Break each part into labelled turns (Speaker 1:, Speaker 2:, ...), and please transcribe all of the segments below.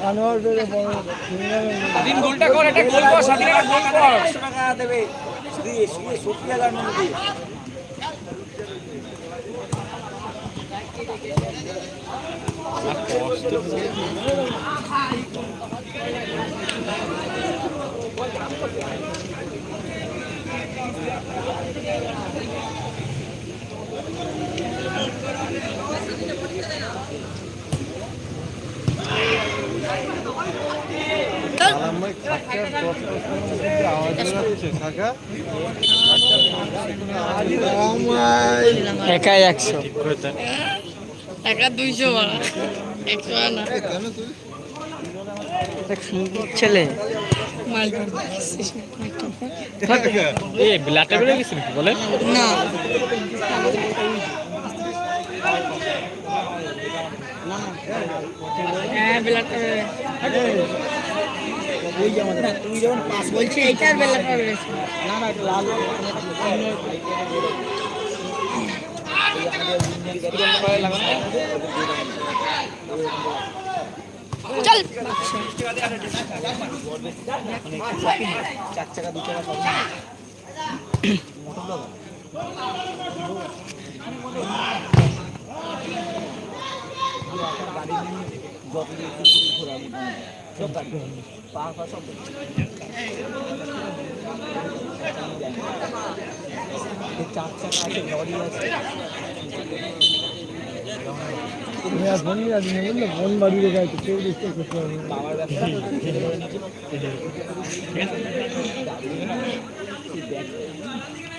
Speaker 1: আরে বলো না
Speaker 2: স্বাধীন গোলটা কর, একটা গোল কর স্বাধীন একটা গোল কর।
Speaker 3: টাকা দেবে দিয়ে শুয়ে সত্যি হাজার মনে দিয়ে
Speaker 2: একাই একশো।
Speaker 1: টাকা দুইশো একশো না
Speaker 2: ছেলে এ বেড়ে নাকি বলে
Speaker 1: না। হ্যাঁ
Speaker 3: যে তুই যখন পাস
Speaker 1: বলছি এইটার বেলাটা রয়েছে
Speaker 3: না না লাল
Speaker 1: চল
Speaker 3: চার চাকা দু চাকা যত ঘোরাবি সব সব চার চাকা আছে লরি আছে বাবার ব্যবসা মৌতরে পড়ে
Speaker 2: স্বাধীন একটা গোল কর স্বাধীন একটা গোল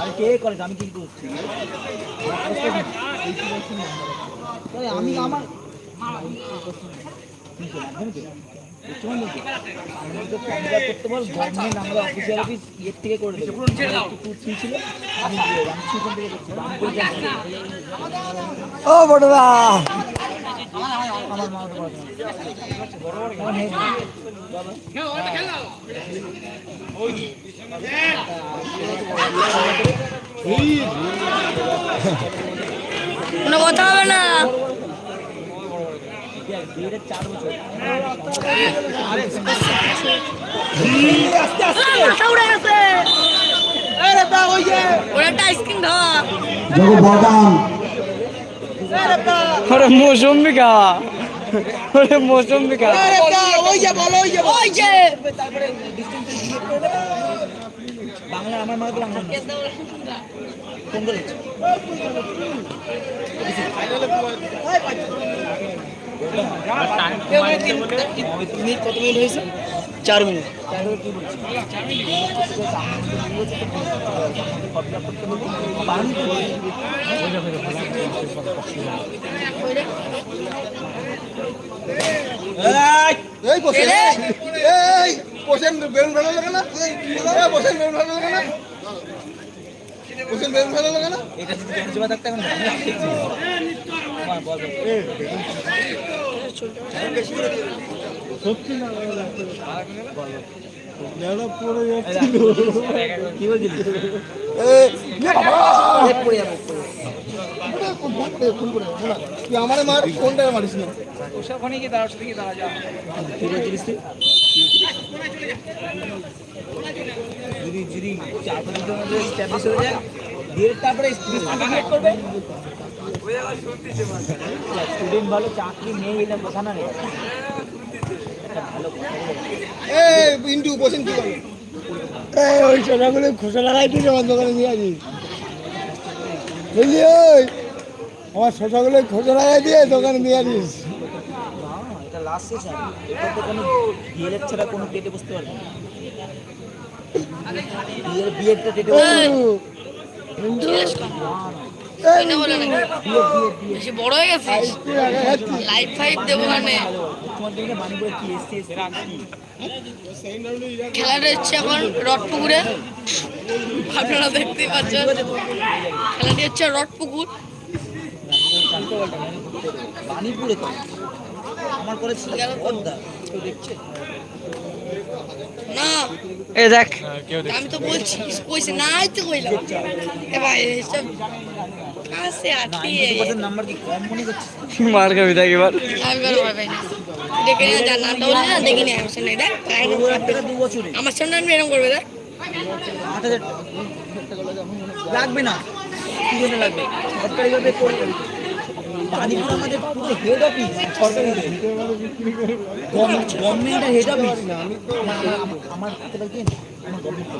Speaker 3: আর কে করে? আমি কি করছি আমি আমার
Speaker 2: ও বড়দা
Speaker 3: আমার মা
Speaker 1: কোনো কথা হবে না। আইসক্রিম খাওয়া
Speaker 2: ওরে মৌসুমি গা
Speaker 3: ওই যে বলো ওই যে
Speaker 1: ওই যে
Speaker 3: বাংলা আমার মা বাংলা না মিনিট কত মিনিট হয়েছে চার মিনিট
Speaker 4: এই বসে। এই বসেন বেলুন ভালো লাগে না? এই বসেন বেলুন ভালো লাগে না? বসেন বেলুন ভালো লাগে না?
Speaker 3: এটা যদি জমজমা থাকতে এখন আমি আসতেছি আমার বল। বল। কি বলছিলি?
Speaker 4: এই ইয়ে
Speaker 3: এ পড়ে পড়ে যাবে।
Speaker 4: করে করে তুই আমারে
Speaker 3: দিয়ে চাকরি নেই
Speaker 4: করে ওই লাগাই আমার দোকানে নিয়ে আসিস। বুঝলি, ওই? আমার শসাগুলো খোঁজা লাগাই দিয়ে দোকানে নিয়ে আসিস
Speaker 3: না, এটা লাস্ট সেশন কোনো বিয়ের ছাড়া কোনো ডেটে বসতে পারবে না। বিয়ের বিয়েরটা ডেটে
Speaker 1: বড় হয়ে দেবো মানে। খেলাটা হচ্ছে এখন রথপুকুরে। আপনারা দেখতেই পাচ্ছেন। খেলাটি হচ্ছে রথপুকুর
Speaker 3: বাণীপুরে তো। আমার করে ছিল কেউ দেখছে?
Speaker 1: না।
Speaker 2: এ দেখ।
Speaker 1: আমি তো বলছি কইছি নাই তো কইলাম। এ ভাই এসব কাছে আটিয়ে
Speaker 3: নাম্বার কি কম মনে করছিস?
Speaker 2: মার খাবি দেখ এবার।
Speaker 1: আমি বড় ভাই ভাই না। দেখে নিয়ে যা নামটা না আমার সামনে দেখ
Speaker 3: দু হাজার টাকা দু বছরে।
Speaker 1: আমার সামনে আমি এরকম করবে দেখ।
Speaker 3: লাগবে না। কি লাগবে? সরকারিভাবে করবে। বাণীপুর আমাদের পুরো হেড অফিস হেড অফিস আমার টাকা আমার গভর্নমেন্ট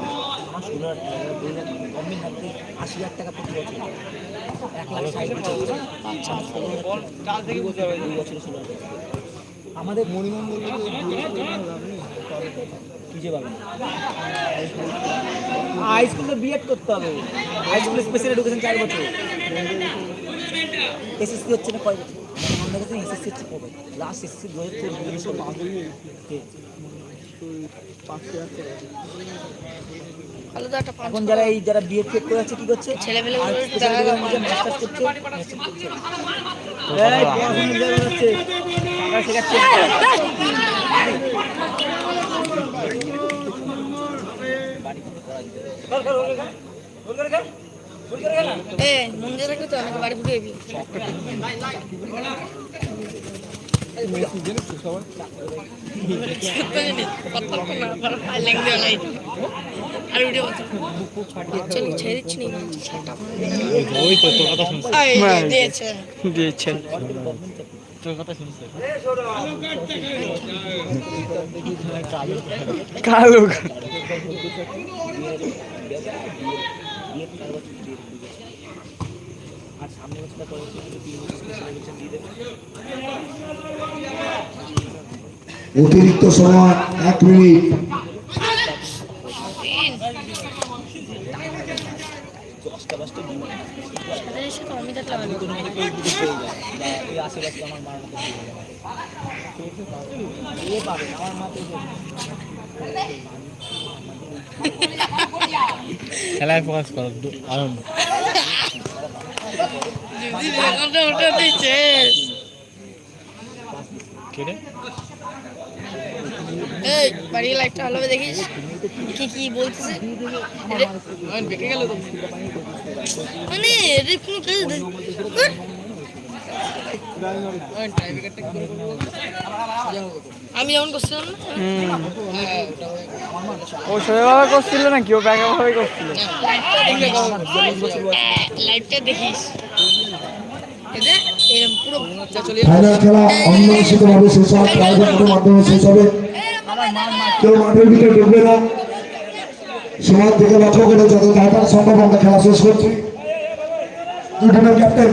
Speaker 3: আমার ষোলো হাজার গভর্নমেন্ট লাগবে আশি হাজার টাকা প্রতি বছর। এক লাখ দুই বছর ষোলো। আমাদের মণিমন্দির হাই স্কুলে বিএড করতে হবে। হাই স্কুলে স্পেশাল এডুকেশন চার বছর। এসএসসি হচ্ছে না কয় বছর আমাদের কাছে এসএসসি হচ্ছে কবে লাস্ট এসএসসি দু হাজার
Speaker 1: তো একটা পাঁচ
Speaker 3: এখন যারা এই যারা বিএড ফেক করে আছে কি করছে মাস্টার্স করছে শেখাচ্ছে।
Speaker 1: এ মন্দিরে রাখবে তো আমাকে বাড়ি ঢুকে যাবি আর ভিডিও
Speaker 3: সামনে বছরটা করে তিন বছর দিয়ে দেবে।
Speaker 5: অতিরিক্ত সময় এক মিনিট।
Speaker 3: দশটা দশটা আশেপাশে আমার মার মতো পাবে আমার মা
Speaker 2: খেলায় ফোকাস করো আনন্দ
Speaker 1: দিদি রেকর্ডে উঠে দিচ্ছে
Speaker 2: কেটে
Speaker 1: এই বাড়ি লাইটটা ভালো হবে দেখিস। কি কি বলতেছে? মানে কোনো কাজ আমি যেমন করছিলাম না।
Speaker 2: ও সোজাভাবে করছিল
Speaker 1: লাইটটা দেখিস এই দেখ, এরম পুরো
Speaker 5: ফাইনাল খেলা অমীমাংসিতভাবে শেষ হয় মাধ্যমে শেষ হবে। কেউ মাঠের ভিতরে ঢুকবে না। লক্ষ্য করে যত তাড়াতাড়ি সম্ভব আমরা খেলা শেষ করছি। দুই টিমের ক্যাপ্টেন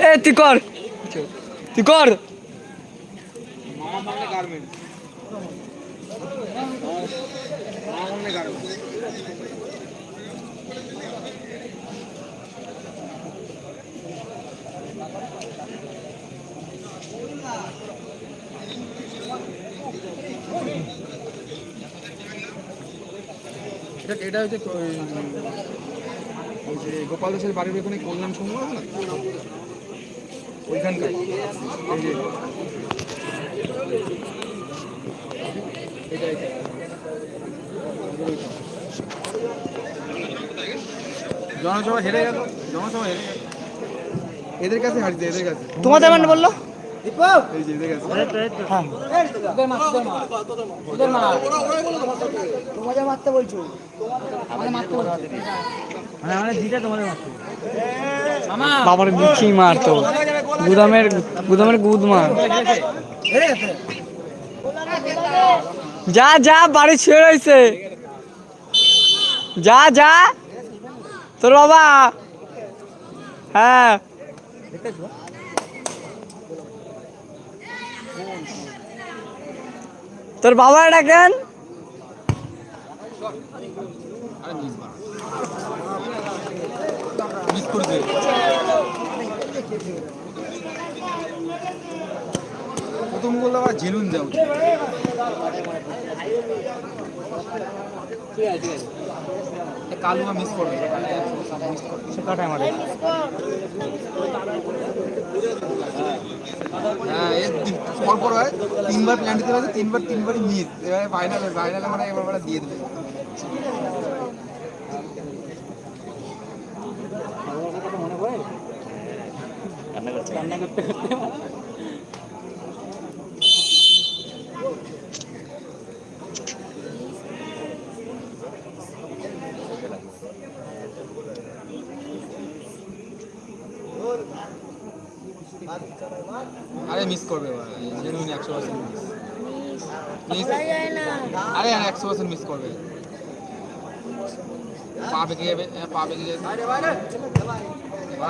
Speaker 2: এ তুই কর। তুই কর। এটা হচ্ছে ওই যে গোপাল দাসের বাড়ির ওখানে কল্যাণ আছে না? ওইখানকার। এই যে। জনসভা হেরে গেল। জনসভা হেরে গেল। এদের কাছে হারছে এদের কাছে।
Speaker 3: তোমাদের মানে বলল?
Speaker 2: এই যে এদের কাছে।
Speaker 3: তোমাদের মারতে বলছো? আমাদের মারতে বলছো? মানে
Speaker 2: বাবার মিছি মারতো গুদামের গুদামের গুদ মার। যা যা বাড়ি ছেড়ে রয়েছে যা যা। তোর বাবা। হ্যাঁ। তোর বাবা ডাকেন প্রথম গোল আবার যাও কালুয়া মিস করবে হ্যাঁ এর হয়। তিনবার প্ল্যান দিতে পারছে তিনবার তিনবারই মিস এবারে ফাইনালে ফাইনালে মানে এবার দিয়ে দেবে। আরে মিস করবে জেনুইন একশো পার্সেন্ট মিস প্লিজ আরে আর একশো পার্সেন্ট মিস করবে। পা বেঁকে যাবে হ্যাঁ, পা বেঁকে যাবে।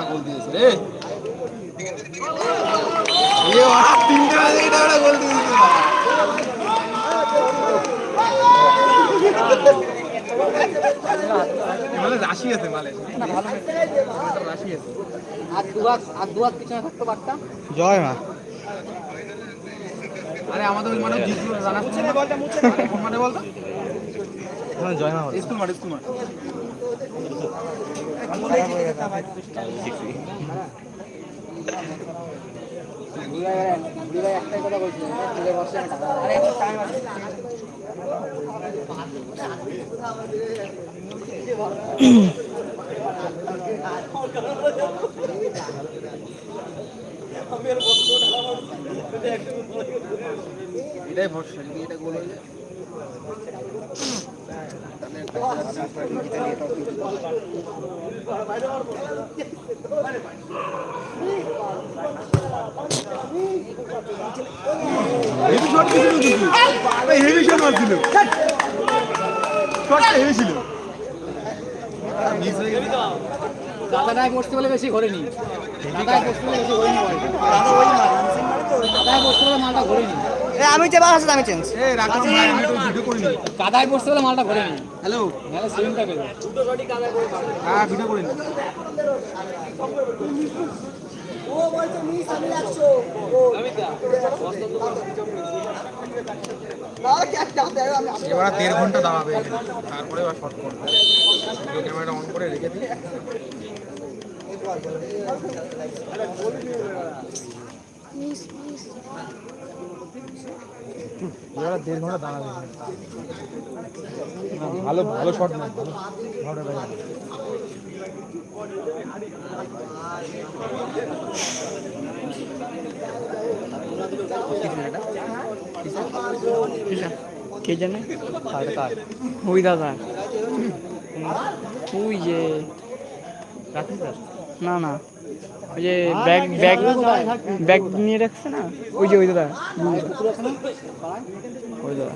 Speaker 2: গোল দিয়েছে রে এ ওরা তিনটে ম্যাচে এটা ওরা গোল দিয়েছে মানে রাশি আছে মালে রাশি আছে
Speaker 3: আর দুহাত আর দুহাত পিছনে থাকতে
Speaker 2: জয় মা
Speaker 3: আরে আমাদের ওই মানে জিতলো রানা কোন মানে বলতো
Speaker 2: জয় মা
Speaker 3: স্কুল মাঠ মাঠ
Speaker 2: এটাই ভরসা যদি এটা গোল হয়ে। যায় হেভি শট ছিল কিন্তু হেভি শট মারছিল। শটটা হেভি ছিল। মিস হয়ে গেল
Speaker 3: দাদাটায় পড়তে বলে বেশি ঘোরেনি। দাদায় পড়তে বলে বেশি ঘোরেনি দাদায় পড়তে বলে মালটা ঘোরেনি।
Speaker 2: আমি যে বার আছে আমি চেঞ্জ এ রাখলাম ভাই আমি তো ভিডিও করিনি।
Speaker 3: কাদায় পড়তে বলে মালটা ঘোরেনি।
Speaker 2: হ্যালো।
Speaker 3: নাহলে
Speaker 2: এবার দেড় ঘণ্টা দাঁড়াবে। তারপরে এবার শর্ট করবে ক্যামেরাটা অন করে রেখে দিই এবার দেড় ঘণ্টা দাঁড়াবে। ভালো ভালো শট না ভালো ভালো। কে জানে? কার ওই দাদা। ওই যে না না। ওই যে ব্যাগ ব্যাগ ব্যাগ নিয়ে রাখছে না? ওই যে, ওই দাদা। ওই দাদা।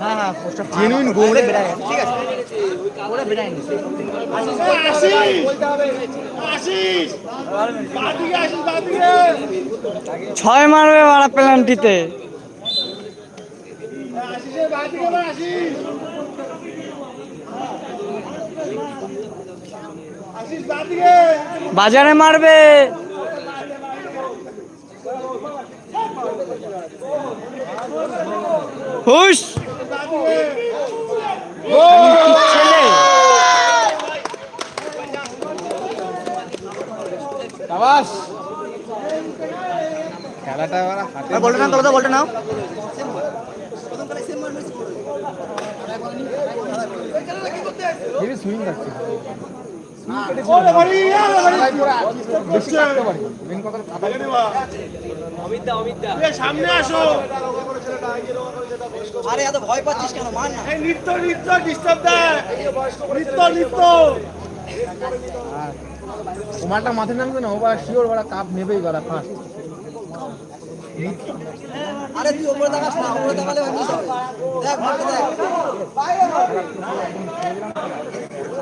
Speaker 3: হ্যাঁ হ্যাঁ জেনুইন গোল ঠিক আছে? ওরা
Speaker 6: ছয় মারবে ওরা পেনাল্টিতে। বাজারে মারবে। হুশ! ছেলে
Speaker 2: আবাস খেলাটা হাতে
Speaker 3: বলটা নাও তো বলটা নাও।
Speaker 2: সুইং যাচ্ছে
Speaker 4: ওরে
Speaker 2: মেন
Speaker 4: সামনে আসো
Speaker 3: আরে এত ভয় পাচ্ছিস কেন? মান না।
Speaker 4: নৃত্য নৃত্য ডিস্টার্ব দেয় নৃত্য নৃত্য।
Speaker 2: ওমারটা মাথায় নামবে না ওবার শিওর ওরা কাপ নেবেই ওরা ফার্স্ট
Speaker 3: আরে তুই উপরে দেখাস না উপরে দেখালে দেখ দেখ।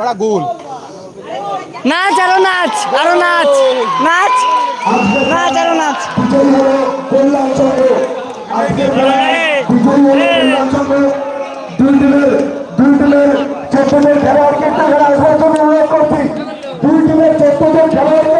Speaker 2: ওরা গোল।
Speaker 6: নাচ আরও নাচ আরও নাচ নাচ নাচ আরও নাচ।
Speaker 5: দুই টিমের দুই টিমের চোদ্দ জন খেলোয়াড়কে এখানে আসবার জন্য অনুরোধ করছি। দুই টিমের চোদ্দ জন খেলোয়াড়কে